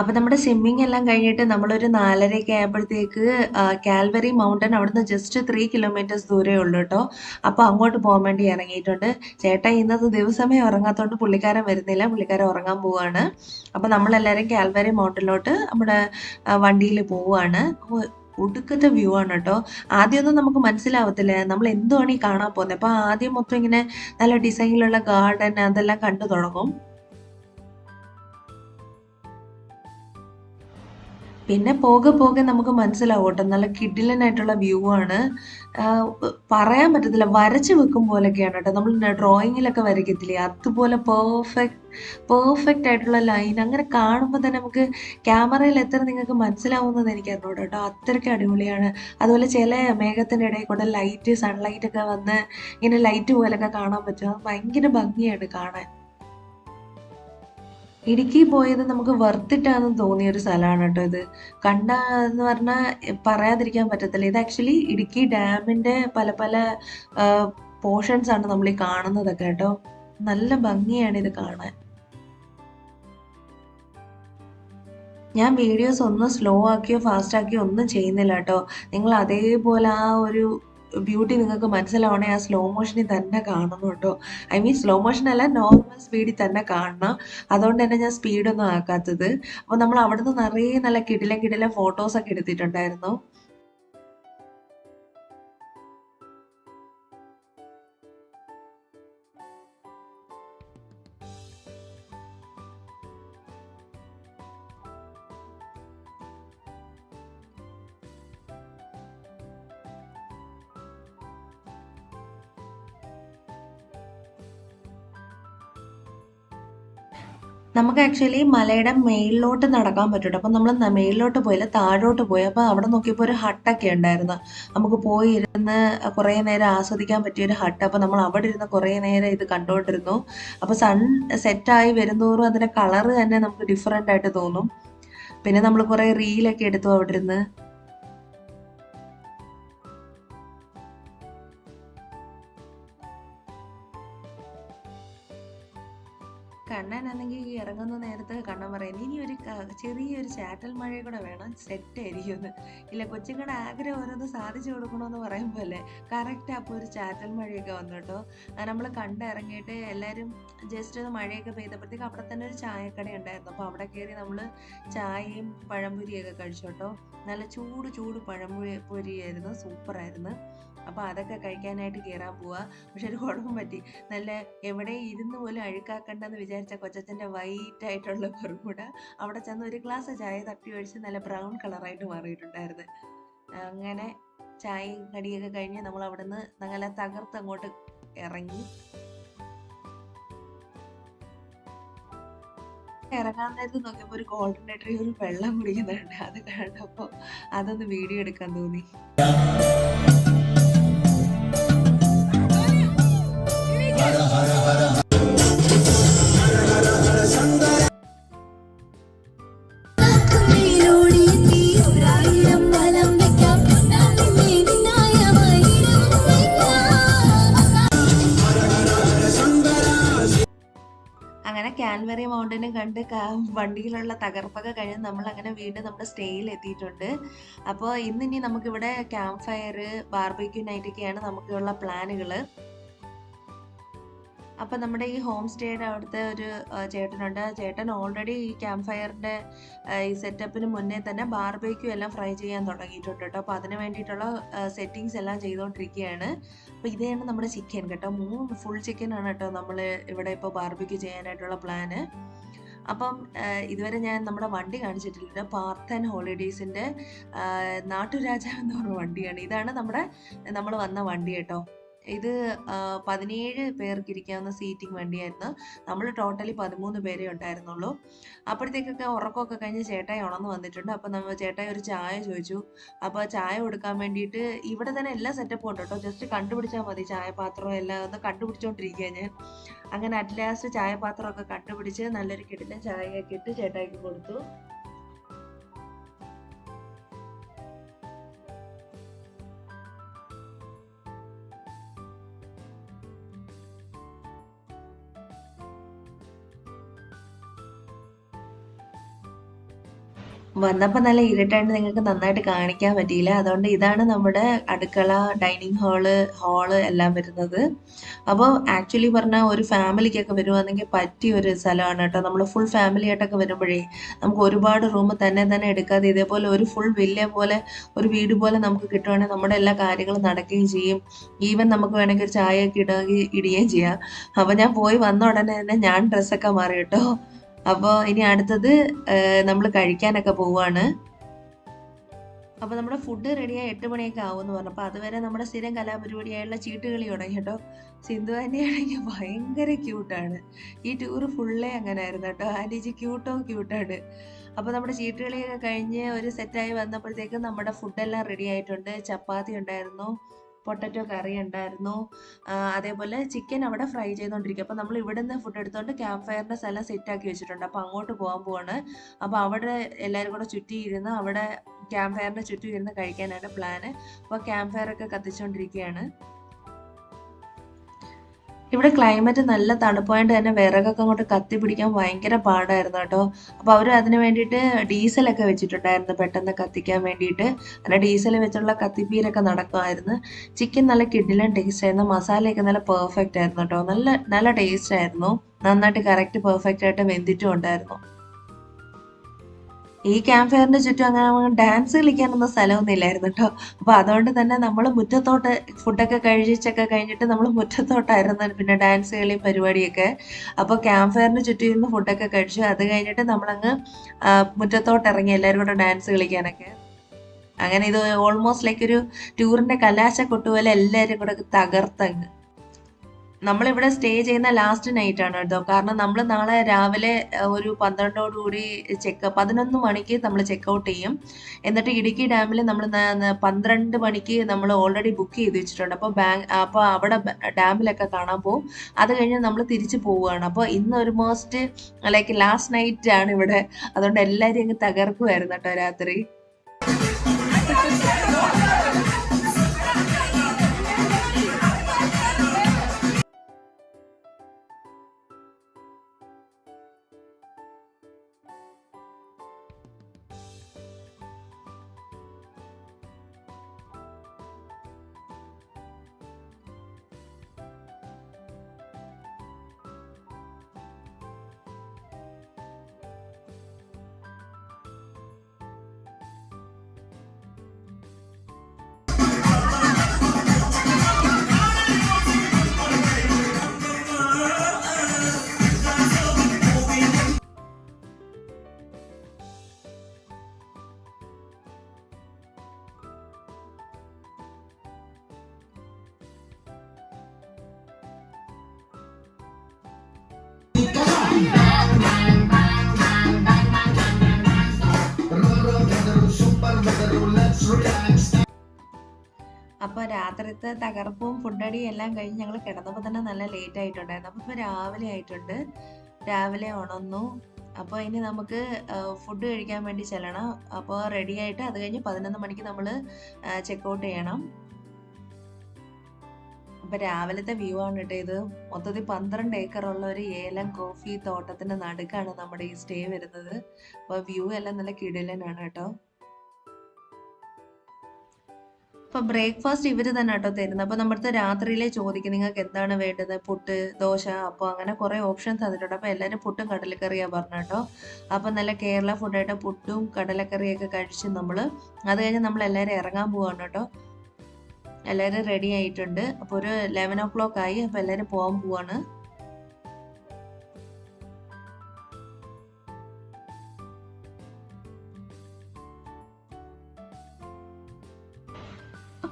അപ്പൊ നമ്മുടെ സ്വിമ്മിങ് എല്ലാം കഴിഞ്ഞിട്ട് നമ്മളൊരു നാലരയൊക്കെ ആയപ്പോഴത്തേക്ക് കാൽവറി മൗണ്ടൻ അവിടുന്ന് ജസ്റ്റ് ത്രീ കിലോമീറ്റേഴ്സ് ദൂരെ ഉള്ളൂ കേട്ടോ അപ്പൊ അങ്ങോട്ട് പോകാൻ വേണ്ടി ഇറങ്ങിയിട്ടുണ്ട്. ചേട്ടൻ ഇന്നത്തെ ദിവസമേ ഉറങ്ങാത്തോണ്ട് പുള്ളിക്കാരൻ വരുന്നില്ല. പുള്ളിക്കാരൻ ഉറങ്ങാൻ പോവാണ്. അപ്പൊ നമ്മളെല്ലാവരും കാൽവറി മൗണ്ടനിലോട്ട് നമ്മുടെ വണ്ടിയിൽ ഓ, ഒടുക്കത്തെ വ്യൂ ആണ് കേട്ടോ ആദ്യമൊന്നും നമുക്ക് മനസ്സിലാവത്തില്ല. നമ്മൾ എന്തുവാണ് ഈ കാണാൻ പോകുന്നത്? അപ്പൊ ആദ്യം മൊത്തം ഇങ്ങനെ നല്ല ഡിസൈനിലുള്ള ഗാർഡൻ അതെല്ലാം കണ്ടു തുടങ്ങും. പിന്നെ പോകെ പോകെ നമുക്ക് മനസ്സിലാവും കേട്ടോ നല്ല കിഡിലനായിട്ടുള്ള വ്യൂ ആണ്. പറയാൻ പറ്റത്തില്ല. വരച്ച് വെക്കും പോലൊക്കെയാണ് കേട്ടോ. നമ്മൾ ഡ്രോയിങ്ങിലൊക്കെ വരയ്ക്കത്തില്ലേ? അതുപോലെ പെർഫെക്റ്റ് പെർഫെക്റ്റ് ആയിട്ടുള്ള ലൈൻ അങ്ങനെ കാണുമ്പോൾ തന്നെ നമുക്ക് ക്യാമറയിൽ എത്ര നിങ്ങൾക്ക് മനസ്സിലാവുന്നത് എനിക്ക് അറിഞ്ഞൂടാ കേട്ടോ. അത്രയ്ക്ക് അടിപൊളിയാണ്. അതുപോലെ ചില മേഘത്തിന്റെ ഇടയിൽ കൂടെ ലൈറ്റ് സൺലൈറ്റ് ഒക്കെ വന്ന് ഇങ്ങനെ ലൈറ്റ് പോലൊക്കെ കാണാൻ പറ്റും. ഭയങ്കര ഭംഗിയാണ് കാണാൻ. ഇടുക്കി പോയത് നമുക്ക് വർത്തിട്ടാന്ന് തോന്നിയ ഒരു സ്ഥലമാണ് കേട്ടോ ഇത്. കണ്ട എന്ന് പറഞ്ഞാൽ പറയാതിരിക്കാൻ പറ്റത്തില്ല. ഇത് ആക്ച്വലി ഇടുക്കി ഡാമിന്റെ പല പല പോർഷൻസ് ആണ് നമ്മൾ ഈ കാണുന്നതൊക്കെ കേട്ടോ. നല്ല ഭംഗിയാണ് ഇത് കാണാൻ. ഞാൻ വീഡിയോസ് ഒന്നും സ്ലോ ആക്കിയോ ഫാസ്റ്റ് ആക്കിയോ ഒന്നും ചെയ്യുന്നില്ല കേട്ടോ. നിങ്ങൾ അതേപോലെ ആ ഒരു ബ്യൂട്ടി നിങ്ങൾക്ക് മനസ്സിലാവണേ ആ സ്ലോ മോഷനിൽ തന്നെ കാണണം കേട്ടോ ഐ മീൻ സ്ലോ മോഷൻ അല്ല നോർമൽ സ്പീഡിൽ തന്നെ കാണണം. അതുകൊണ്ട് തന്നെ ഞാൻ സ്പീഡൊന്നും ആക്കാത്തത്. അപ്പോൾ നമ്മൾ അവിടുന്ന് നിറയെ നല്ല കിടിലം കിടിലം ഫോട്ടോസൊക്കെ എടുത്തിട്ടുണ്ടായിരുന്നു. നമുക്ക് ആക്ച്വലി മലയുടെ മേളിലോട്ട് നടക്കാൻ പറ്റും അപ്പം നമ്മൾ മേളിലോട്ട് പോയില്ല താഴോട്ട് പോയി. അപ്പോൾ അവിടെ നോക്കിയപ്പോൾ ഒരു ഹട്ടൊക്കെ ഉണ്ടായിരുന്നു. നമുക്ക് പോയി ഇരുന്ന് കുറേ നേരം ആസ്വദിക്കാൻ പറ്റിയ ഒരു ഹട്ട്. അപ്പോൾ നമ്മൾ അവിടെ ഇരുന്ന് കുറേ നേരം ഇത് കണ്ടുകൊണ്ടിരുന്നു. അപ്പോൾ സൺ സെറ്റായി വരുന്നോറും അതിന്റെ കളറ് തന്നെ നമുക്ക് ഡിഫറെന്റ് ആയിട്ട് തോന്നും. പിന്നെ നമ്മൾ കുറേ റീലൊക്കെ എടുത്തു അവിടെ ഇരുന്ന് കണ്ണനാണെങ്കിൽ ഈ ഇറങ്ങുന്ന നേരത്ത് കണ്ണൻ പറയുന്നത് ഇനി ഒരു ചെറിയൊരു ചാറ്റൽ മഴയും കൂടെ വേണം. സെറ്റ് ആയിരിക്കുമെന്ന്. ഇല്ല കൊച്ചുങ്ങളുടെ ആഗ്രഹം ഓരോന്ന് സാധിച്ചു കൊടുക്കണമെന്ന് പറയുമ്പോൾ അല്ലേ കറക്റ്റ് അപ്പോൾ ഒരു ചാറ്റൽ മഴയൊക്കെ വന്നു കേട്ടോ നമ്മൾ കണ്ടിറങ്ങിയിട്ട് എല്ലാവരും ജസ്റ്റ് ഒന്ന് മഴയൊക്കെ പെയ്തപ്പോഴത്തേക്ക് അവിടെ തന്നെ ഒരു ചായക്കട ഉണ്ടായിരുന്നു. അപ്പോൾ അവിടെ കയറി നമ്മൾ ചായയും പഴംപൊരിയൊക്കെ കഴിച്ചു കേട്ടോ നല്ല ചൂട് ചൂട് പഴംപൊരി പൊരിയായിരുന്നു സൂപ്പറായിരുന്നു അപ്പോൾ അതൊക്കെ കഴിക്കാനായിട്ട് കയറാൻ പോവാ. പക്ഷെ ഒരു കുഴപ്പം പറ്റി. നല്ല എവിടെ ഇരുന്ന് പോലും അഴുക്കാക്കണ്ടെന്ന് വിചാരിച്ച കൊച്ചച്ഛന്റെ വൈറ്റ് ആയിട്ടുള്ള അവിടെ ചെന്ന് ഒരു ഗ്ലാസ് ചായ തപ്പി ഒഴിച്ച് നല്ല ബ്രൗൺ കളറായിട്ട് മാറിയിട്ടുണ്ടായിരുന്നു. അങ്ങനെ ചായയും കടിയൊക്കെ കഴിഞ്ഞ് നമ്മൾ അവിടുന്ന് നല്ല തകർത്ത് അങ്ങോട്ട് ഇറങ്ങി. ഇറങ്ങാൻ നേരത്ത് നോക്കിയപ്പോൾ ഒരു ഗോൾഡൻ ഒരു വെള്ളം കുടിക്കുന്നുണ്ട്. അത് കണ്ടപ്പോൾ അതൊന്ന് വീഡിയോ എടുക്കാൻ തോന്നി. കാൽവറി മൗണ്ടനും കണ്ട് വണ്ടിയിലുള്ള തകർപ്പൊക്കെ കഴിഞ്ഞ് നമ്മൾ അങ്ങനെ വീണ്ടും നമ്മുടെ സ്റ്റേയിൽ എത്തിയിട്ടുണ്ട്. അപ്പോൾ ഇന്ന് ഇനി നമുക്കിവിടെ ക്യാമ്പ് ഫയർ ബാർബിക്യൂ നൈറ്റൊക്കെയാണ് നമുക്കുള്ള പ്ലാനുകൾ അപ്പം നമ്മുടെ ഈ ഹോം സ്റ്റേയുടെ അവിടുത്തെ ഒരു ചേട്ടനുണ്ട്. ചേട്ടൻ ഓൾറെഡി ഈ ക്യാമ്പ് ഫയറിന്റെ ഈ സെറ്റപ്പിന് മുന്നേ തന്നെ ബാർബേക്യൂ എല്ലാം ഫ്രൈ ചെയ്യാൻ തുടങ്ങിയിട്ടുണ്ട് കേട്ടോ. അപ്പോൾ അതിന് വേണ്ടിയിട്ടുള്ള സെറ്റിങ്സ് എല്ലാം ചെയ്തുകൊണ്ടിരിക്കുകയാണ് അപ്പോൾ ഇതാണ് നമ്മുടെ ചിക്കൻ കേട്ടോ. മൂന്ന് ഫുൾ ചിക്കൻ ആണ് കേട്ടോ നമ്മൾ ഇവിടെ ഇപ്പോൾ ബാർബിക്യൂ ചെയ്യാനായിട്ടുള്ള പ്ലാന് അപ്പം ഇതുവരെ ഞാൻ നമ്മുടെ വണ്ടി കാണിച്ചിട്ടില്ല. പാർത്ഥൻ ഹോളിഡേയ്സിന്റെ നാട്ടുരാജാവ് എന്ന് പറഞ്ഞ വണ്ടിയാണ്. ഇതാണ് നമ്മുടെ നമ്മൾ വന്ന വണ്ടി കേട്ടോ. ഇത് പതിനേഴ് പേർക്ക് ഇരിക്കാവുന്ന സീറ്റിംഗ് വണ്ടിയായിരുന്നു. നമ്മൾ ടോട്ടലി പതിമൂന്ന് പേരെ ഉണ്ടായിരുന്നുള്ളൂ. അപ്പോഴത്തേക്കൊക്കെ ഉറക്കമൊക്കെ കഴിഞ്ഞ് ചേട്ടായി ഉണർന്ന് വന്നിട്ടുണ്ട്. അപ്പോൾ നമ്മൾ ചേട്ടായി ഒരു ചായ ചോദിച്ചു. അപ്പോൾ ചായ കൊടുക്കാൻ വേണ്ടിയിട്ട് ഇവിടെ തന്നെ എല്ലാ സെറ്റപ്പും ഉണ്ട് കേട്ടോ. ജസ്റ്റ് കണ്ടുപിടിച്ചാൽ മതി ചായപാത്രം എല്ലാം ഒന്ന് കണ്ടുപിടിച്ചോണ്ടിരിക്കുക ഞാൻ. അങ്ങനെ അറ്റ് ലാസ്റ്റ് ചായപാത്രമൊക്കെ കണ്ടുപിടിച്ച് നല്ലൊരു കിടിലൻ ചായയൊക്കെ ഇട്ട് ചേട്ടായിക്ക് കൊടുത്തു. വന്നപ്പോൾ നല്ല ഇരുട്ടായിട്ട് നിങ്ങൾക്ക് നന്നായിട്ട് കാണിക്കാൻ പറ്റിയില്ല. അതുകൊണ്ട് ഇതാണ് നമ്മുടെ അടുക്കള ഡൈനിങ് ഹാൾ ഹാൾ എല്ലാം വരുന്നത്. അപ്പോൾ ആക്ച്വലി പറഞ്ഞാൽ ഒരു ഫാമിലിക്കൊക്കെ വരുവാണെങ്കിൽ പറ്റിയ ഒരു സ്ഥലമാണ് കേട്ടോ. നമ്മൾ ഫുൾ ഫാമിലി ആയിട്ടൊക്കെ വരുമ്പോഴേ നമുക്ക് ഒരുപാട് റൂം തന്നെ തന്നെ എടുക്കാതെ ഇതേപോലെ ഒരു ഫുൾ വില്ല പോലെ ഒരു വീട് പോലെ നമുക്ക് കിട്ടുവാണെങ്കിൽ നമ്മുടെ എല്ലാ കാര്യങ്ങളും നടക്കുകയും ചെയ്യും. ഈവൻ നമുക്ക് വേണമെങ്കിൽ ഒരു ചായയൊക്കെ ഇടുകയും ഇടുകയും ചെയ്യാം. അപ്പോൾ ഞാൻ പോയി വന്ന ഉടനെ തന്നെ ഞാൻ ഡ്രസ്സൊക്കെ മാറി കേട്ടോ. അപ്പോൾ ഇനി അടുത്തത് നമ്മൾ കഴിക്കാനൊക്കെ പോവാണ്. അപ്പോൾ നമ്മുടെ ഫുഡ് റെഡിയായി എട്ട് മണിയൊക്കെ ആവുമെന്ന് പറഞ്ഞു. അപ്പോൾ അതുവരെ നമ്മുടെ സ്ഥിരം കലാപരിപാടിയായുള്ള ചീട്ടുകളി തുടങ്ങി കേട്ടോ. സിന്ധു ആന്റിയാണെങ്കിൽ ഭയങ്കര ക്യൂട്ടാണ് ഈ ടൂർ ഫുള്ളേ അങ്ങനെ ആയിരുന്നു കേട്ടോ ആന്റിജി ക്യൂട്ടോ ക്യൂട്ടാണ് അപ്പോൾ നമ്മുടെ ചീട്ടുകളിയൊക്കെ കഴിഞ്ഞ് ഒരു സെറ്റായി വന്നപ്പോഴത്തേക്കും നമ്മുടെ ഫുഡെല്ലാം റെഡി ആയിട്ടുണ്ട്. ചപ്പാത്തി ഉണ്ടായിരുന്നു. പൊട്ടറ്റോ കറി ഉണ്ടായിരുന്നു. അതേപോലെ ചിക്കൻ അവിടെ ഫ്രൈ ചെയ്തുകൊണ്ടിരിക്കും അപ്പോൾ നമ്മൾ ഇവിടെ നിന്ന് ഫുഡ് എടുത്തുകൊണ്ട് ക്യാമ്പ് ഫയറിന്റെ സ്ഥലം സെറ്റാക്കി വെച്ചിട്ടുണ്ട്. അപ്പോൾ അങ്ങോട്ട് പോകാൻ പോവാണ്. അപ്പോൾ അവിടെ എല്ലാവരും കൂടെ ചുറ്റി ഇരുന്ന് അവിടെ ക്യാമ്പ് ഫയറിന്റെ ചുറ്റും ഇരുന്ന് കഴിക്കാനാണ് പ്ലാന് അപ്പോൾ ക്യാമ്പ് ഫയറൊക്കെ കത്തിച്ചുകൊണ്ടിരിക്കുകയാണ് ഇവിടെ ക്ലൈമറ്റ് നല്ല തണുപ്പായിട്ട് തന്നെ വിറകൊക്കെ അങ്ങോട്ട് കത്തി പിടിക്കാൻ ഭയങ്കര പാടായിരുന്നു കേട്ടോ. അപ്പോൾ അവർ അതിന് വേണ്ടിയിട്ട് ഡീസലൊക്കെ വെച്ചിട്ടുണ്ടായിരുന്നു പെട്ടെന്ന് കത്തിക്കാൻ വേണ്ടിയിട്ട്. അങ്ങനെ ഡീസൽ വെച്ചുള്ള കത്തിപ്പീരൊക്കെ നടക്കുമായിരുന്നു. ചിക്കൻ നല്ല കിഡ്നിലെ ടേസ്റ്റ് ആയിരുന്നു. മസാലയൊക്കെ നല്ല പെർഫെക്റ്റ് ആയിരുന്നു കേട്ടോ. നല്ല നല്ല ടേസ്റ്റ് ആയിരുന്നു. നന്നായിട്ട് കറക്റ്റ് പെർഫെക്റ്റ് ആയിട്ട് വെന്തിട്ടും ഉണ്ടായിരുന്നു. ഈ ക്യാമ്പ് ഫയറിന് ചുറ്റും അങ്ങനെ ഡാൻസ് കളിക്കാനൊന്നും സ്ഥലമൊന്നും ഇല്ലായിരുന്നു കേട്ടോ അപ്പൊ അതുകൊണ്ട് തന്നെ നമ്മൾ മുറ്റത്തോട്ട് ഫുഡൊക്കെ കഴിച്ചൊക്കെ കഴിഞ്ഞിട്ട് നമ്മൾ മുറ്റത്തോട്ടായിരുന്നു പിന്നെ ഡാൻസ് കളിയും പരിപാടിയൊക്കെ. അപ്പോൾ ക്യാമ്പ് ഫയറിന് ചുറ്റും ഇരുന്ന് ഫുഡൊക്കെ കഴിച്ചു അത് കഴിഞ്ഞിട്ട് നമ്മളങ്ങ് മുറ്റത്തോട്ട് ഇറങ്ങി എല്ലാവരും കൂടെ ഡാൻസ് കളിക്കാനൊക്കെ. അങ്ങനെ ഇത് ഓൾമോസ്റ്റ് ലൈക്ക് ഒരു ടൂറിന്റെ കലാശ കൊട്ടുപോലെ എല്ലാവരും കൂടെ തകർത്തങ്ങ് നമ്മളിവിടെ സ്റ്റേ ചെയ്യുന്ന ലാസ്റ്റ് നൈറ്റ് ആണ് കേട്ടോ. കാരണം നമ്മൾ നാളെ രാവിലെ ഒരു പന്ത്രണ്ടോടുകൂടി ചെക്ക് പതിനൊന്ന് മണിക്ക് നമ്മൾ ചെക്ക് ഔട്ട് ചെയ്യും. എന്നിട്ട് ഇടുക്കി ഡാമിൽ നമ്മൾ പന്ത്രണ്ട് മണിക്ക് നമ്മൾ ഓൾറെഡി ബുക്ക് ചെയ്ത് വെച്ചിട്ടുണ്ട്. അപ്പോൾ ബാങ്ക് അപ്പോൾ അവിടെ ഡാമിലൊക്കെ കാണാൻ പോകും അത് കഴിഞ്ഞ് നമ്മൾ തിരിച്ചു പോവുകയാണ്. അപ്പോൾ ഇന്ന് ഒരു മോസ്റ്റ് ലൈക്ക് ലാസ്റ്റ് നൈറ്റ് ആണ് ഇവിടെ. അതുകൊണ്ട് എല്ലാവരും അങ്ങ് തകർക്കുമായിരുന്നു കേട്ടോ രാത്രി. രാത്രിത്തെ തകർപ്പും ഫുഡടിയും എല്ലാം കഴിഞ്ഞ് ഞങ്ങൾ കിടന്നപ്പോൾ തന്നെ നല്ല ലേറ്റ് ആയിട്ടുണ്ടായിരുന്നു. അപ്പോൾ ഇപ്പോൾ രാവിലെ ആയിട്ടുണ്ട്. രാവിലെ ഉണർന്നു അപ്പോൾ ഇനി നമുക്ക് ഫുഡ് കഴിക്കാൻ വേണ്ടി ചെല്ലണം. അപ്പോൾ റെഡി ആയിട്ട് അത് കഴിഞ്ഞ് പതിനൊന്ന് മണിക്ക് നമ്മൾ ചെക്ക് ഔട്ട് ചെയ്യണം. അപ്പോൾ രാവിലത്തെ വ്യൂ ആണ് കേട്ടോ ഇത്. മൊത്തത്തിൽ പന്ത്രണ്ട് ഏക്കറുള്ള ഒരു ഏലം കോഫി തോട്ടത്തിന്റെ നടുക്കാണ് നമ്മുടെ ഈ സ്റ്റേ വരുന്നത്. അപ്പോൾ വ്യൂ എല്ലാം നല്ല കിടിലനാണ് കേട്ടോ. അപ്പൊ ബ്രേക്ക്ഫാസ്റ്റ് ഇവർ തന്നെ കേട്ടോ തരുന്നത് അപ്പൊ നമ്മുടെ രാത്രിയിലെ ചോദിക്കും നിങ്ങൾക്ക് എന്താണ് വേണ്ടത്? പുട്ട് ദോശ അപ്പോൾ അങ്ങനെ കുറെ ഓപ്ഷൻസ് തന്നിട്ടുണ്ട് അപ്പൊ എല്ലാരും പുട്ടും കടലക്കറിയാ പറഞ്ഞു കേട്ടോ. അപ്പൊ നല്ല കേരള ഫുഡായിട്ട് പുട്ടും കടലക്കറിയൊക്കെ കഴിച്ച് നമ്മൾ അത് കഴിഞ്ഞ് നമ്മൾ എല്ലാവരും ഇറങ്ങാൻ പോവാണ് കേട്ടോ. എല്ലാരും റെഡി ആയിട്ടുണ്ട്. അപ്പോൾ ഒരു ലെവൻ ഓ ക്ലോക്ക് ആയി. അപ്പോൾ എല്ലാവരും പോവാൻ പോവാണ്.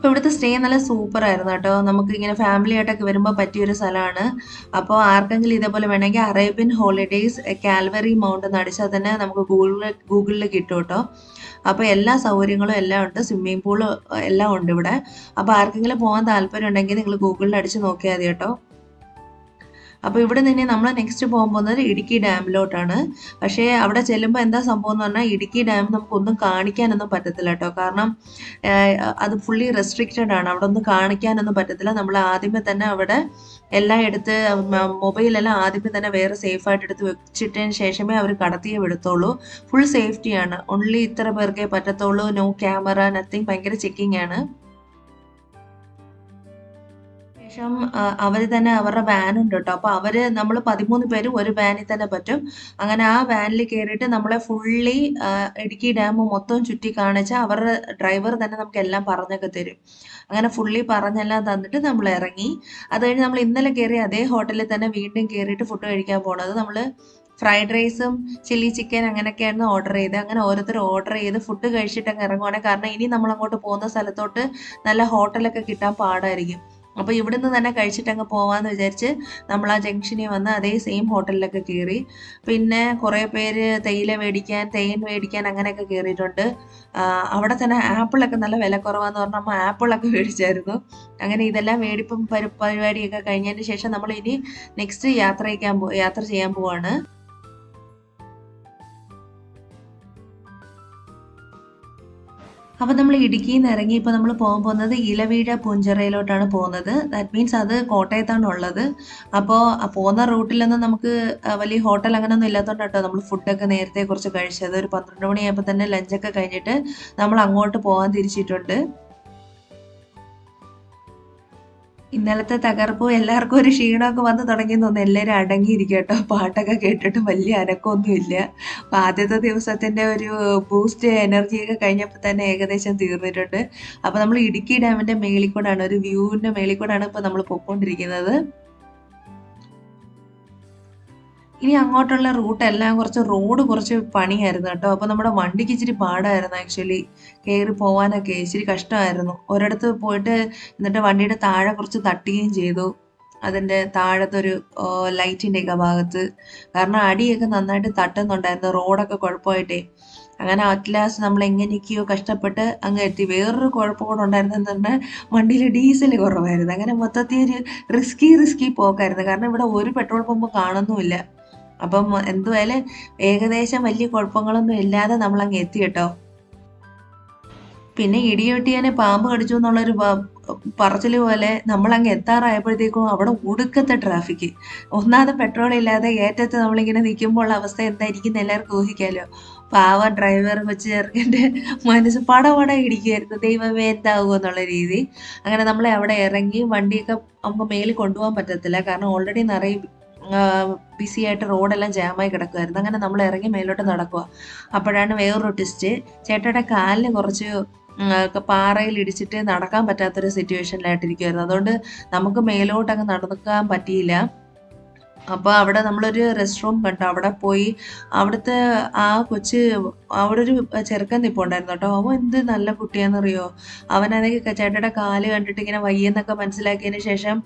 അപ്പോൾ ഇവിടുത്തെ സ്റ്റേ നല്ല സൂപ്പർ ആയിരുന്നു കേട്ടോ. നമുക്ക് ഇങ്ങനെ ഫാമിലി ആയിട്ടൊക്കെ വരുമ്പോൾ പറ്റിയൊരു സ്ഥലമാണ്. അപ്പോൾ ആർക്കെങ്കിലും ഇതേപോലെ വേണമെങ്കിൽ അറേബ്യൻ ഹോളിഡേയ്സ് കാൽവറി മൗണ്ട് എന്ന് അടിച്ചാൽ തന്നെ നമുക്ക് ഗൂഗിളിൽ ഗൂഗിളിൽ കിട്ടും കേട്ടോ. അപ്പോൾ എല്ലാ സൗകര്യങ്ങളും എല്ലാം ഉണ്ട്. സ്വിമ്മിംഗ് പൂൾ എല്ലാം ഉണ്ട് ഇവിടെ. അപ്പോൾ ആർക്കെങ്കിലും പോകാൻ താല്പര്യം ഉണ്ടെങ്കിൽ നിങ്ങൾ ഗൂഗിളിൽ അടിച്ച് നോക്കിയാൽ മതി കേട്ടോ. അപ്പോൾ ഇവിടെ നിന്ന് നമ്മൾ നെക്സ്റ്റ് പോകാൻ പോകുന്നത് ഇടുക്കി ഡാമിലോട്ടാണ് പക്ഷേ അവിടെ ചെല്ലുമ്പോൾ എന്താ സംഭവം എന്ന് പറഞ്ഞാൽ ഇടുക്കി ഡാം നമുക്കൊന്നും കാണിക്കാനൊന്നും പറ്റത്തില്ല കേട്ടോ. കാരണം അത് ഫുള്ളി റെസ്ട്രിക്റ്റഡ് ആണ്. അവിടെ ഒന്നും കാണിക്കാനൊന്നും പറ്റത്തില്ല. നമ്മൾ ആദ്യമേ തന്നെ അവിടെ എല്ലാം എടുത്ത് മൊബൈലെല്ലാം ആദ്യമേ തന്നെ വേറെ സേഫായിട്ട് എടുത്ത് വെച്ചിട്ടതിന് ശേഷമേ അവർ കടത്തിയേ വിടത്തുള്ളൂ. ഫുൾ സേഫ്റ്റിയാണ് ഓൺലി ഇത്ര പേർക്കേ പറ്റത്തുള്ളൂ. നോ ക്യാമറ നത്തിങ് ഭയങ്കര ചെക്കിംഗ് ആണ്. ശേഷം അവർ തന്നെ അവരുടെ വാൻ ഉണ്ട് കേട്ടോ അപ്പോൾ അവർ നമ്മൾ പതിമൂന്ന് പേരും ഒരു വാനിൽ തന്നെ പറ്റും. അങ്ങനെ ആ വാനിൽ കയറിയിട്ട് നമ്മളെ ഫുള്ളി ഇടുക്കി ഡാം മൊത്തം ചുറ്റി കാണിച്ച അവരുടെ ഡ്രൈവർ തന്നെ നമുക്ക് എല്ലാം പറഞ്ഞൊക്കെ തരും. അങ്ങനെ ഫുള്ളി പറഞ്ഞെല്ലാം തന്നിട്ട് നമ്മൾ ഇറങ്ങി. അത് കഴിഞ്ഞ് നമ്മൾ ഇന്നലെ കയറി അതേ ഹോട്ടലിൽ തന്നെ വീണ്ടും കയറിയിട്ട് ഫുഡ് കഴിക്കാൻ പോണത് നമ്മൾ ഫ്രൈഡ് റൈസും ചില്ലി ചിക്കൻ അങ്ങനെയൊക്കെയായിരുന്നു ഓർഡർ ചെയ്ത് അങ്ങനെ ഓരോരുത്തർ ഓർഡർ ചെയ്ത് ഫുഡ് കഴിച്ചിട്ട് അങ്ങ് ഇറങ്ങുവാണ്. കാരണം ഇനി നമ്മൾ അങ്ങോട്ട് പോകുന്ന സ്ഥലത്തോട്ട് നല്ല ഹോട്ടലൊക്കെ കിട്ടാൻ പാടായിരിക്കും. അപ്പോൾ ഇവിടുന്ന് തന്നെ കഴിച്ചിട്ട് അങ്ങ് പോവാന്ന് വിചാരിച്ച് നമ്മൾ ആ ജംഗ്ഷനിൽ വന്ന് അതേ സെയിം ഹോട്ടലിലൊക്കെ കയറി പിന്നെ കുറേ പേര് തേയില മേടിക്കാൻ തേൻ മേടിക്കാൻ അങ്ങനെയൊക്കെ കയറിയിട്ടുണ്ട് അവിടെ തന്നെ ആപ്പിളൊക്കെ നല്ല വില കുറവാന്ന് പറഞ്ഞാൽ നമ്മൾ ആപ്പിളൊക്കെ മേടിച്ചായിരുന്നു. അങ്ങനെ ഇതെല്ലാം മേടിപ്പം പരിപാടിയൊക്കെ കഴിഞ്ഞതിന് ശേഷം നമ്മൾ ഇനി നെക്സ്റ്റ് യാത്ര യാത്ര ചെയ്യാൻ പോവാണ്. അപ്പോൾ നമ്മൾ ഇടുക്കിയിൽ നിന്ന് ഇറങ്ങി ഇപ്പോൾ നമ്മൾ പോകാൻ പോകുന്നത് ഇലവീഴ പുഞ്ചിറയിലോട്ടാണ് പോകുന്നത്. ദാറ്റ് മീൻസ് അത് കോട്ടയത്താണ് ഉള്ളത് അപ്പോൾ പോകുന്ന റൂട്ടിലൊന്നും നമുക്ക് വലിയ ഹോട്ടൽ അങ്ങനെയൊന്നും ഇല്ലാത്തതുകൊണ്ട് കേട്ടോ നമ്മൾ ഫുഡൊക്കെ നേരത്തെ കുറച്ച് കഴിച്ചത്. ഒരു പന്ത്രണ്ട് മണിയായപ്പോൾ തന്നെ ലഞ്ചൊക്കെ കഴിഞ്ഞിട്ട് നമ്മൾ അങ്ങോട്ട് പോകാൻ തിരിച്ചിട്ടുണ്ട്. ഇന്നലത്തെ തകർപ്പും എല്ലാവർക്കും ഒരു ക്ഷീണമൊക്കെ വന്ന് തുടങ്ങി തോന്നുന്നു. എല്ലാവരും അടങ്ങിയിരിക്കും കേട്ടോ. പാട്ടൊക്കെ കേട്ടിട്ട് വലിയ അനക്കമൊന്നുമില്ല. അപ്പോൾ ആദ്യത്തെ ദിവസത്തിന്റെ ഒരു ബൂസ്റ്റ് എനർജിയൊക്കെ കഴിഞ്ഞപ്പോൾ തന്നെ ഏകദേശം തീർന്നിട്ടുണ്ട്. അപ്പോൾ നമ്മൾ ഇടുക്കി ഡാമിന്റെ മേളിൽ കൂടാണ് ഒരു വ്യൂവിന്റെ മേളിൽ കൂടാണ് ഇപ്പോൾ നമ്മൾ പൊയ്ക്കൊണ്ടിരിക്കുന്നത്. ഇനി അങ്ങോട്ടുള്ള റൂട്ട് എല്ലാം കുറച്ച് റോഡ് കുറച്ച് പണിയായിരുന്നു കേട്ടോ. അപ്പോൾ നമ്മുടെ വണ്ടിക്ക് ഇച്ചിരി പാടായിരുന്നു ആക്ച്വലി കയറി പോകാനൊക്കെ ഇച്ചിരി കഷ്ടമായിരുന്നു. ഒരിടത്ത് പോയിട്ട് എന്നിട്ട് വണ്ടിയുടെ താഴെ കുറച്ച് തട്ടുകയും ചെയ്തു. അതിന്റെ താഴത്തെ ഒരു ലൈറ്റിന്റെ ഒക്കെ ഭാഗത്ത്. കാരണം അടിയൊക്കെ നന്നായിട്ട് തട്ടുന്നുണ്ടായിരുന്നു. റോഡൊക്കെ കുഴപ്പമായിട്ടേ. അങ്ങനെ അറ്റ്ലാസ്റ്റ് നമ്മൾ എങ്ങനെയൊക്കെയോ കഷ്ടപ്പെട്ട് അങ്ങ് എത്തി. വേറൊരു കുഴപ്പം കൂടെ ഉണ്ടായിരുന്നെന്ന് പറഞ്ഞാൽ വണ്ടിയിൽ ഡീസൽ കുറവായിരുന്നു. അങ്ങനെ മൊത്തത്തിൽ ഒരു റിസ്കി റിസ്കി പോക്കായിരുന്നു. കാരണം ഇവിടെ ഒരു പെട്രോൾ പമ്പ് കാണുന്നുമില്ല. അപ്പം എന്തുവായാലും ഏകദേശം വലിയ കുഴപ്പങ്ങളൊന്നും ഇല്ലാതെ നമ്മൾ അങ്ങ് എത്തി കേട്ടോ. പിന്നെ ഇടിയൊട്ടിയനെ പാമ്പ് കടിച്ചു എന്നുള്ളൊരു പറച്ചിൽ പോലെ നമ്മൾ അങ്ങ് എത്താറായപ്പോഴത്തേക്കും അവിടെ ഒടുക്കത്തെ ട്രാഫിക് ഒന്നാമത് പെട്രോൾ ഇല്ലാതെ ഏറ്റത്ത് നമ്മളിങ്ങനെ നിൽക്കുമ്പോൾ അവസ്ഥ എന്തായിരിക്കും എല്ലാവർക്കും ഊഹിക്കാമല്ലോ പാവ ഡ്രൈവർ വെച്ച് ചേർക്കേണ്ട മനസ്സ് പടപട ഇടിക്കുമായിരുന്നു ദൈവമേ എന്താകുമോ എന്നുള്ള രീതി. അങ്ങനെ നമ്മളെ അവിടെ ഇറങ്ങി വണ്ടിയൊക്കെ നമുക്ക് മേലിൽ കൊണ്ടുപോകാൻ പറ്റത്തില്ല. കാരണം ഓൾറെഡി നിറയെ ബിസി ആയിട്ട് റോഡെല്ലാം ജാമായി കിടക്കുമായിരുന്നു അങ്ങനെ നമ്മൾ ഇറങ്ങി മേലോട്ട് നടക്കുക അപ്പോഴാണ് വേറൊരു ടെസ്റ്റ് ചേട്ടയുടെ കാലിന് കുറച്ച് പാറയിൽ ഇടിച്ചിട്ട് നടക്കാൻ പറ്റാത്തൊരു സിറ്റുവേഷനിലായിട്ടിരിക്കുമായിരുന്നു അതുകൊണ്ട് നമുക്ക് മേലോട്ട് അങ്ങ് നടക്കാൻ പറ്റിയില്ല. അപ്പോൾ അവിടെ നമ്മളൊരു റെസ്റ്റ് റൂം കണ്ടു. അവിടെ പോയി അവിടുത്തെ ആ കൊച്ച് അവിടെ ഒരു ചെറുക്കൻ നിൽപ്പുണ്ടായിരുന്നു കേട്ടോ. അവൻ എന്ത് നല്ല കുട്ടിയാണെന്നറിയോ? അവനാണെങ്കിൽ ചേട്ടയുടെ കാൽ കണ്ടിട്ട് ഇങ്ങനെ വയ്യെന്നൊക്കെ മനസ്സിലാക്കിയതിന് ശേഷം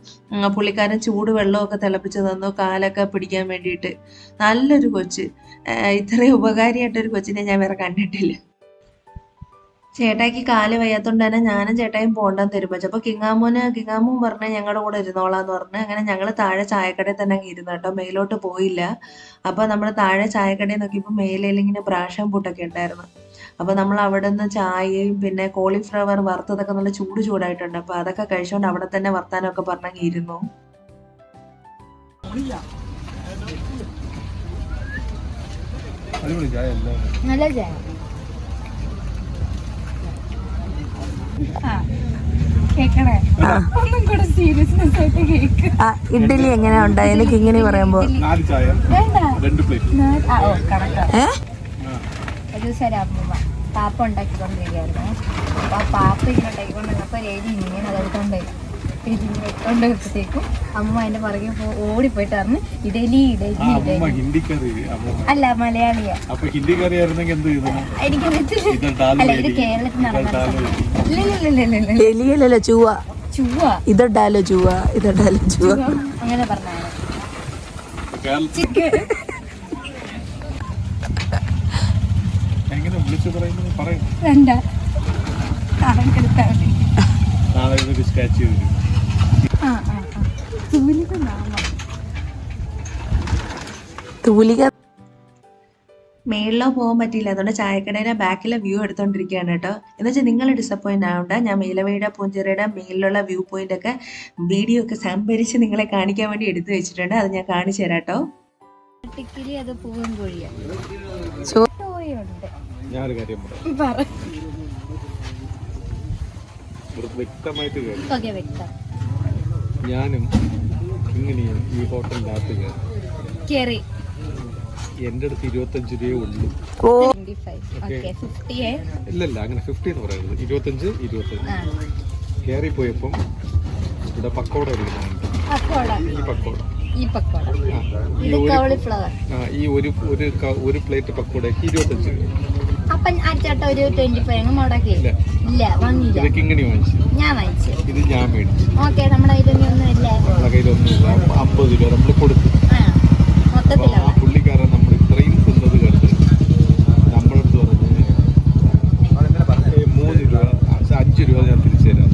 പുള്ളിക്കാരൻ ചൂട് വെള്ളമൊക്കെ തിളപ്പിച്ച് തന്നു കാലൊക്കെ പിടിക്കാൻ വേണ്ടിയിട്ട്. നല്ലൊരു കൊച്ച്. ഇത്രയും ഉപകാരിയായിട്ടൊരു കൊച്ചിനെ ഞാൻ വേറെ കണ്ടിട്ടില്ല. ചേട്ടായിക്ക് കാൽ വയ്യാത്തോണ്ട് തന്നെ ഞാനും ചേട്ടായും പോണ്ടെന്ന് തീരുമാനിച്ചു അപ്പൊ കിങ്ങാമോന് കിങ്ങാമോൻ പറഞ്ഞ് ഞങ്ങളുടെ കൂടെ ഇരുന്നോളാന്ന് പറഞ്ഞു അങ്ങനെ ഞങ്ങൾ താഴെ ചായക്കടയിൽ തന്നെ അങ്ങ് ഇരുന്നു കേട്ടോ. മേലോട്ട് പോയില്ല. അപ്പൊ നമ്മൾ താഴെ ചായക്കടയിൽ നോക്കിയപ്പോൾ മേലയിൽ ഇങ്ങനെ ബ്രാഷൻ പൂട്ടൊക്കെ ഉണ്ടായിരുന്നു. അപ്പൊ നമ്മൾ അവിടെ നിന്ന് ചായയും പിന്നെ കോളിഫ്ലവർ വറുത്തതൊക്കെ നല്ല ചൂട് ചൂടായിട്ടുണ്ട്. അപ്പൊ അതൊക്കെ കഴിച്ചോണ്ട് അവിടെ തന്നെ വർത്താനമൊക്കെ പറഞ്ഞങ്ങ് ഇരുന്നു. നല്ല ചായ കേക്കണേ ഒന്നും കൂടെ സീരിയസ്നെസ് ആയിട്ട് കേക്ക് ഇഡ്ഡലി എങ്ങനെയാ ഉണ്ടായി എനിക്ക് ഇങ്ങനെ പറയുമ്പോ നാല് ചായ വേണ്ട. രണ്ട് പ്ലേറ്റ് ആ, ഓ കണക്കാ ഒരു ദിവസം ഒരു അമ്മ പാപ്പ ഉണ്ടാക്കിക്കൊണ്ടിരിക്കുകയായിരുന്നു. അപ്പൊ ആ പാപ്പ ഇങ്ങനെ ഉണ്ടാക്കിക്കൊണ്ടിരുന്നപ്പോ രേഖ ഇങ്ങനെ ഇട്ടുകൊണ്ട് വെച്ചത്തേക്കും അമ്മ അതിന്റെ പുറകെ ഓടിപ്പോയിട്ട് പറഞ്ഞു ഇഡലി ഇഡലി അല്ല മലയാളിയാ എനിക്ക്. കേരളത്തിൽ. എലിയല്ലല്ലോ ചൂവ ചുവ ഇതട്ടാലോ ചൂവ ഇതട്ടാലോ ചൂവ അങ്ങനെ പറഞ്ഞു എങ്ങനെ വിളിച്ചു പറയുന്നത് പറയും വേണ്ട നാളെ സ്റ്റാച്ചു വരും തൂലിക മേളിലോ പോകാൻ പറ്റിയില്ല. അതുകൊണ്ട് ചായക്കടയുടെ ബാക്കിലെ വ്യൂ എടുത്തോണ്ടിരിക്കുകയാണ് കേട്ടോ. എന്ന് വെച്ചാൽ നിങ്ങൾ ഡിസപ്പോയിന്റ് ആവണ്ട. ഞാൻ മേലവയുടെ പൂഞ്ചിറയുടെ മേലിലുള്ള വ്യൂ പോയിന്റ് ഒക്കെ വീഡിയോ ഒക്കെ സംഭരിച്ച് നിങ്ങളെ കാണിക്കാൻ വേണ്ടി എടുത്തു വെച്ചിട്ടുണ്ട്. അത് ഞാൻ കാണിച്ചു തരാം കേട്ടോ. അത് പൂവും കോഴിയാണ് വ്യക്തമായിട്ട് വ്യക്തം. ഞാനും ഇങ്ങനെയും ഈ ഹോട്ടലിന്റെ അകത്ത് കയറി. കേറി. എന്റെ അടുത്ത് ഇരുപത്തഞ്ച് രൂപയേ ഉള്ളൂ. ഇല്ലല്ല അങ്ങനെ ഫിഫ്റ്റി എന്ന് പറയുന്നത് ഇരുപത്തഞ്ച് ഇരുപത്തഞ്ച്. കേറി കയറി പോയപ്പം ഇവിടെ പക്കോട ഈ പക്കോട. ഈ ഒരു ആ, ഈ ഒരു ഒരു ഒരു പ്ലേറ്റ് പക്കോടയ്ക്ക് ഇരുപത്തഞ്ച് രൂപ. അപ്പൻ ആ ഒരു ട്വന്റി ഫൈവ് അങ്ങ് മുടക്കി. ഇല്ല. വാങ്ങിയില്ല. ഇങ്ങനെ വാങ്ങിച്ചു? ഞാൻ വാങ്ങിച്ചു. ഇത് ഞാൻ മേടിച്ചു. ഓക്കെ നമ്മുടെ ഒന്നും ഇല്ല. അമ്പത് രൂപ നമ്മൾ കൊടുത്തു. ആ പുള്ളിക്കാരൻ നമ്മൾ ഇത്രയും തിന്നത് കണ്ട് നമ്മളടുത്ത് പറഞ്ഞു "ഏ, മൂന്ന് രൂപ അഞ്ച് രൂപ ഞാൻ തിരിച്ചു തരാം.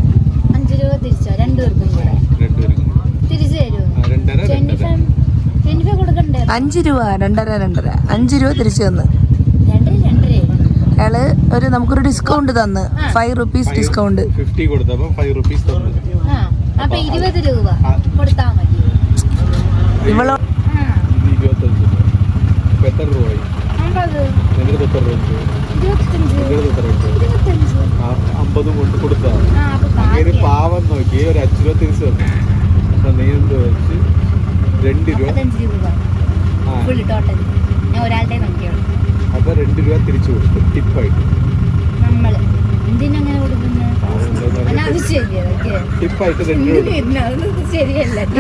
അഞ്ച് രൂപ തിരിച്ചോ? രണ്ടുപേർക്കും കൂടെ. രണ്ടുപേരും കൂടി. തിരിച്ചു തരുമോ ആ, രണ്ടര രണ്ടര. അഞ്ചു അഞ്ച് രൂപ രണ്ടര രണ്ടര. അഞ്ച് രൂപ തിരിച്ചു തന്ന്. അയാൾ ഒരു നമുക്കൊരു ഡിസ്കൗണ്ട് തന്ന്. ഫൈവ് റുപ്പീസ് ഡിസ്കൗണ്ട് ഫിഫ്റ്റി കൊടുത്തപ്പോൾ ഫൈവ് റുപ്പീസ് തന്നു. ആ അപ്പൊ ഇരുപത് രൂപ. കൊടുത്താ മതി. ഇവളോ എത്ര രൂപയായി? അമ്പത്. കൊണ്ട് അങ്ങനെ പാവം നോക്കി. ഒരു അഞ്ച് രൂപ തിരിച്ചു തന്നു. അപ്പൊ നീ എന്ത് വെച്ച്? രണ്ട് രൂപ. ആ. ഫുൾ ടോട്ടൽ ഞാൻ ഒരാളുടെ നോക്കിയുള്ളൂ അപ്പൊ രണ്ട് രൂപ തിരിച്ചു കൊടുത്തു. ടിപ്പായിട്ട്.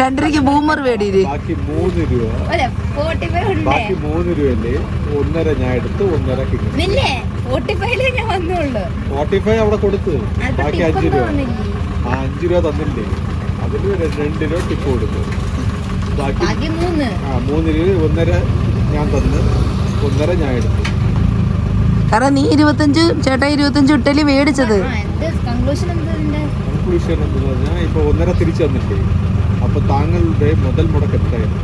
രണ്ടരയ്ക്ക് ബൂമർ വേടിയില്ലേ ബാക്കി മൂന്ന് രൂപ. ബാക്കി മൂന്ന് ഒന്നര ഞാൻ എടുത്ത് ഒന്നര ഫോർട്ടി ഫൈവ് അവിടെ കൊടുത്ത്. ബാക്കി അഞ്ച് രൂപ. ആ അഞ്ച് രൂപ തന്നില്ലേ? അതിൽ രണ്ട് രൂപ ടിപ്പ് കൊടുത്തു. ബാക്കി ബാക്കി മൂന്ന്. ആ മൂന്ന് രൂപ ഒന്നര ഞാൻ തന്ന്. ഒന്നര ഞാൻ എടുത്തു. കാരണം നീ ഇരുപത്തഞ്ച് ചേട്ടാ ഇരുപത്തഞ്ച് ഇട്ടലി മേടിച്ചത്. ആ എന്ത് കൺക്ലൂഷൻ എന്താ ഇതിന്റെ? കൺക്ലൂഷൻ എന്തെന്ന് പറഞ്ഞാൽ ഇപ്പൊ ഒന്നര തിരിച്ചു തന്നില്ലേ അപ്പൊ താങ്കളുടെ മുതൽ മുടക്ക് എത്രയായിരുന്നു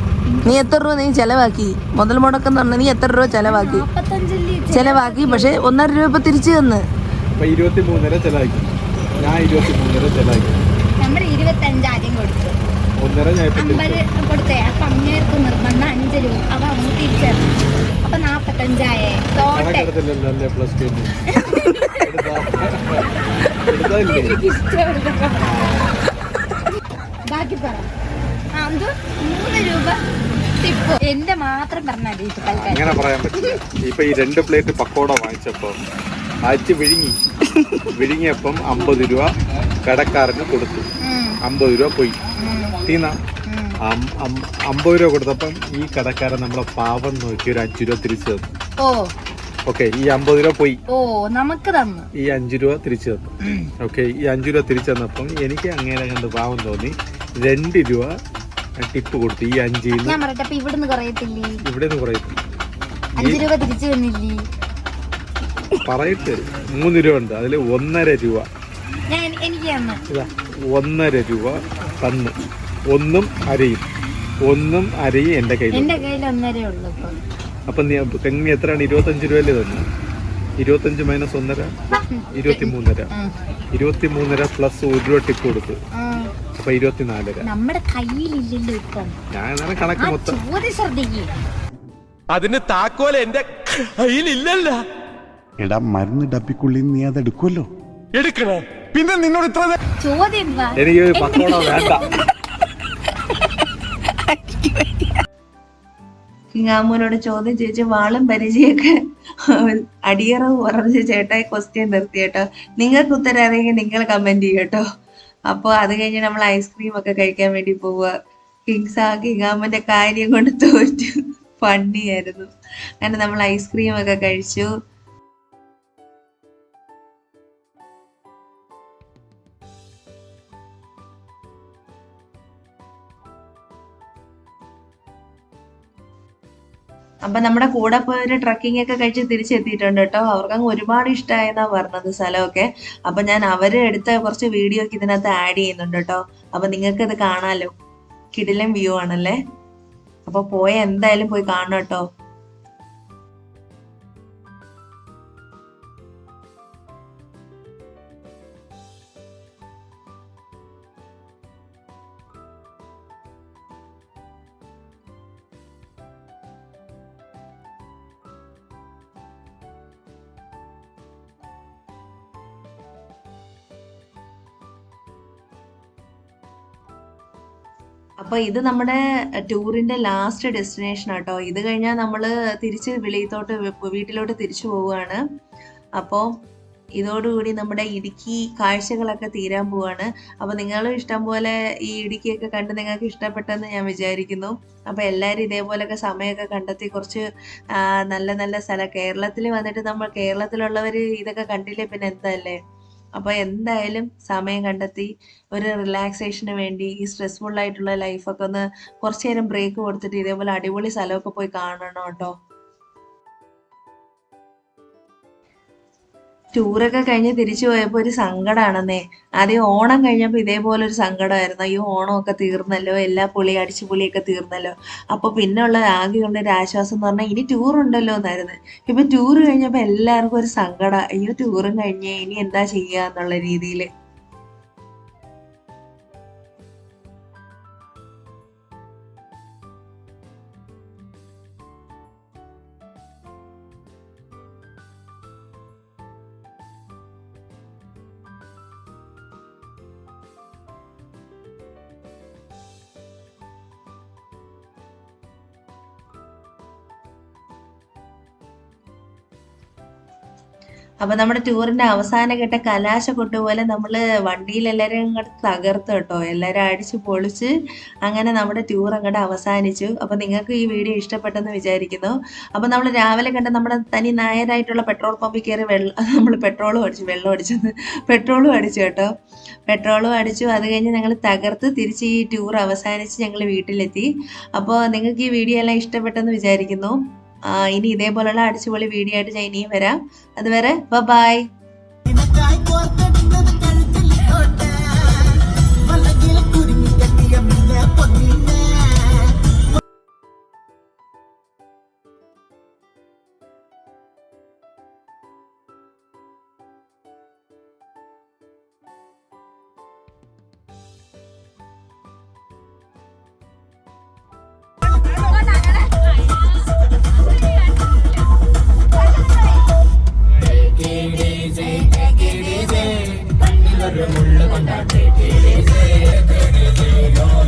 നീ എത്ര രൂപ നീ ചെലവാക്കി? മുതൽ മുടക്കം പറഞ്ഞാൽ നീ എത്ര രൂപ ചെലവാക്കി? ചെലവാക്കി പക്ഷെ ഒന്നര രൂപ ഇപ്പൊ തിരിച്ചു തന്ന്. ഇരുപത്തി മൂന്നര ചെലവാക്കി. ഞാൻ ഇരുപത്തി മൂന്നര ചെലവാക്കി. നമ്മുടെ ഇരുപത്തഞ്ച് ആദ്യം കൊടുത്തു. അമ്പത് കൊടുത്തേ. അപ്പൊ അങ്ങേർക്ക് നിർബന്ധം അഞ്ച് രൂപ. അപ്പൊ അങ്ങ് തിരിച്ചത് അപ്പൊ നാപ്പത്തഞ്ചായേ. തോട്ടെ. ബാക്കി പറ. ആ മൂന്ന് രൂപ ടിപ്പ്. എന്റെ മാത്രം പറഞ്ഞാൽ അങ്ങനെ പറയാൻ പറ്റില്ല. ഇപ്പൊ ഈ രണ്ട് പ്ലേറ്റ് പക്കോട വാങ്ങിച്ചപ്പോ അയച്ച് വിഴുങ്ങി. വിഴുങ്ങിയപ്പം അമ്പത് രൂപ കടക്കാരന് കൊടുത്തു. അമ്പത് രൂപ പോയി. അം- അമ്പത് രൂപ കൊടുത്തപ്പം ഈ കടക്കാരൻ നമ്മളെ പാവം നോക്കി ഒരു അഞ്ചു രൂപ തിരിച്ചു തന്നു. ഓക്കെ ഈ അമ്പത് രൂപ പോയി. ഓ നമുക്ക് തന്നു. ഈ അഞ്ചു രൂപ തിരിച്ചു തന്നു. ഓക്കെ ഈ അഞ്ചു രൂപ തിരിച്ചു തന്നപ്പം എനിക്ക് അങ്ങനെ കണ്ട് പാവം തോന്നി. രണ്ട് രൂപ ടിപ്പ് കൊടുത്തു ഈ അഞ്ചിൽ ഞാൻ പറയട്ടെ അപ്പൊ ഇവിടുന്ന് കുറയത്തില്ലേ? അഞ്ച് രൂപ തിരിച്ചു വന്നില്ലേ പറയട്ടെ മൂന്ന് രൂപ ഉണ്ട്. അതിൽ ഒന്നര രൂപ. ഞാൻ എനിക്ക് ഒന്നര രൂപ തന്ന്. ഒന്നും അരയും. ഒന്നും അരയും എന്റെ കയ്യിൽ എന്റെ കയ്യിൽ അപ്പൊ ഉള്ളു ഇപ്പൊ. അപ്പം നീ തെങ്ങി എത്രയാണ്? ഇരുപത്തഞ്ച് രൂപയല്ലേ തന്നെ ഇരുപത്തഞ്ച് മൈനസ് ഒന്നര ഇരുപത്തി മൂന്നര ഇരുപത്തി മൂന്നര പ്ലസ് ഒരു രൂപ ടിപ്പ് കൊടുത്തു ഉം. അപ്പൊ ഇരുപത്തിനാലര. നമ്മുടെ കയ്യിലില്ലല്ലോ ഇപ്പം. ഞാൻ കണക്ക് മൊത്തം. ചോദ്യം ശ്രദ്ധിക്കും. അതിന് താക്കോൽ എന്റെ കയ്യിലില്ലല്ല. എടാ മരുന്ന് ഡബിക്കുള്ളിൽ നീ അത് എടുക്കുമല്ലോ എടുക്കണേ. പിന്നെ നിന്നോട് ഇത്ര നേ- ചോദ്യം വാ. എനിക്ക് പത്തോളം വേണ്ട. കിങ്ങാമൂനോട് ചോദ്യം ചോദിച്ച് വാളും പരിചയമൊക്കെ അടിയറ ഉറച്ച് ചേട്ടായി ക്വസ്റ്റ്യൻ നിർത്തി കേട്ടോ. നിങ്ങൾക്ക് ഉത്തരം അറിയെങ്കിൽ നിങ്ങൾ കമന്റ് ചെയ്യട്ടോ അപ്പോൾ അത് കഴിഞ്ഞ് നമ്മൾ ഐസ്ക്രീം ഒക്കെ കഴിക്കാൻ വേണ്ടി പോവുക. കിങ്സ് ആ കിങ്ങാമന്റെ കാര്യം കൊണ്ട് തോറ്റു. ഫണ്ണിയായിരുന്നു അങ്ങനെ നമ്മൾ ഐസ്ക്രീം ഒക്കെ കഴിച്ചു. അപ്പൊ നമ്മുടെ കൂടെ പോയൊരു ട്രക്കിംഗ് ഒക്കെ കഴിച്ച് തിരിച്ചെത്തിയിട്ടുണ്ട് കേട്ടോ. അവർക്കങ്ങ് ഒരുപാട് ഇഷ്ടമായെന്നാ പറഞ്ഞത് സ്ഥലമൊക്കെ. അപ്പൊ ഞാൻ അവർ എടുത്ത കുറച്ച് വീഡിയോ ഒക്കെ ഇതിനകത്ത് ആഡ് ചെയ്യുന്നുണ്ട് കേട്ടോ. അപ്പൊ നിങ്ങൾക്ക് ഇത് കാണാലോ? കിടിലൻ വ്യൂ ആണല്ലേ? അപ്പൊ പോയ എന്തായാലും പോയി കാണണം കേട്ടോ. അപ്പൊ ഇത് നമ്മുടെ ടൂറിന്റെ ലാസ്റ്റ് ഡെസ്റ്റിനേഷൻ ആട്ടോ. ഇത് കഴിഞ്ഞാൽ നമ്മൾ തിരിച്ച് വിളിയത്തോട്ട് വീട്ടിലോട്ട് തിരിച്ചു പോവുകയാണ്. അപ്പോൾ ഇതോടുകൂടി നമ്മുടെ ഇടുക്കി കാഴ്ചകളൊക്കെ തീരാൻ പോവാണ് അപ്പോൾ നിങ്ങളും ഇഷ്ടം പോലെ ഈ ഇടുക്കിയൊക്കെ കണ്ട് നിങ്ങൾക്ക് ഇഷ്ടപ്പെട്ടെന്ന് ഞാൻ വിചാരിക്കുന്നു. അപ്പോൾ എല്ലാവരും ഇതേപോലെയൊക്കെ സമയമൊക്കെ കണ്ടെത്തി കുറച്ച് നല്ല നല്ല സ്ഥലം കേരളത്തിൽ വന്നിട്ട് നമ്മൾ കേരളത്തിലുള്ളവർ ഇതൊക്കെ കണ്ടില്ലേ പിന്നെ എന്തല്ലേ അപ്പോൾ എന്തായാലും സമയം കണ്ടെത്തി ഒരു റിലാക്സേഷന് വേണ്ടി ഈ സ്ട്രെസ്ഫുൾ ആയിട്ടുള്ള ലൈഫൊക്കെ ഒന്ന് കുറച്ച് നേരം ബ്രേക്ക് കൊടുത്തിട്ട് ഇതേപോലെ അടിപൊളി സ്ഥലമൊക്കെ പോയി കാണണം കേട്ടോ. ടൂറൊക്കെ കഴിഞ്ഞ് തിരിച്ചു പോയപ്പോൾ ഒരു സങ്കടമാണെന്നേ ആദ്യം ഓണം കഴിഞ്ഞപ്പോൾ ഇതേപോലെ ഒരു സങ്കടമായിരുന്നു. അയ്യോ ഓണമൊക്കെ തീർന്നല്ലോ എല്ലാ പുളി അടിച്ചു പുളിയൊക്കെ തീർന്നല്ലോ. അപ്പോൾ പിന്നെ ഉള്ള ആകെയുള്ള ഒരു ആശ്വാസം എന്ന് പറഞ്ഞാൽ ഇനി ടൂർ ഉണ്ടല്ലോ എന്നായിരുന്നു. ഇപ്പൊ ടൂർ കഴിഞ്ഞപ്പോൾ എല്ലാവർക്കും ഒരു സങ്കടം. അയ്യോ ടൂറും കഴിഞ്ഞേ ഇനി എന്താ ചെയ്യുക എന്നുള്ള രീതിയിൽ അപ്പൊ നമ്മുടെ ടൂറിന്റെ അവസാന ഘട്ട കലാശ കൊട്ടുപോലെ നമ്മൾ വണ്ടിയിൽ എല്ലാരും അങ്ങോട്ട് തകർത്തു കേട്ടോ. എല്ലാരും അടിച്ചു പൊളിച്ച് അങ്ങനെ നമ്മുടെ ടൂർ അങ്ങോട്ട് അവസാനിച്ചു. അപ്പൊ നിങ്ങൾക്ക് ഈ വീഡിയോ ഇഷ്ടപ്പെട്ടെന്ന് വിചാരിക്കുന്നു. അപ്പൊ നമ്മൾ രാവിലെ കണ്ട നമ്മുടെ തനി നായരായിട്ടുള്ള പെട്രോൾ പമ്പിൽ കയറി വെള്ളം നമ്മൾ പെട്രോളും അടിച്ചു വെള്ളം അടിച്ചത് പെട്രോളും അടിച്ചു കേട്ടോ. പെട്രോളും അടിച്ചു. അത് കഴിഞ്ഞ് ഞങ്ങൾ തകർത്ത് തിരിച്ച് ഈ ടൂർ അവസാനിച്ച് ഞങ്ങൾ വീട്ടിലെത്തി. അപ്പോൾ നിങ്ങൾക്ക് ഈ വീഡിയോ എല്ലാം ഇഷ്ടപ്പെട്ടെന്ന് വിചാരിക്കുന്നു. ഇനി ഇതേപോലെയുള്ള അടിച്ചുപൊളി വീഡിയോ ആയിട്ട് ഞാൻ ഇനിയും വരാം. അതുവരെ ബൈ உள்ள கொண்டாட்டத்திலே சேர்த்திடுகிறோம்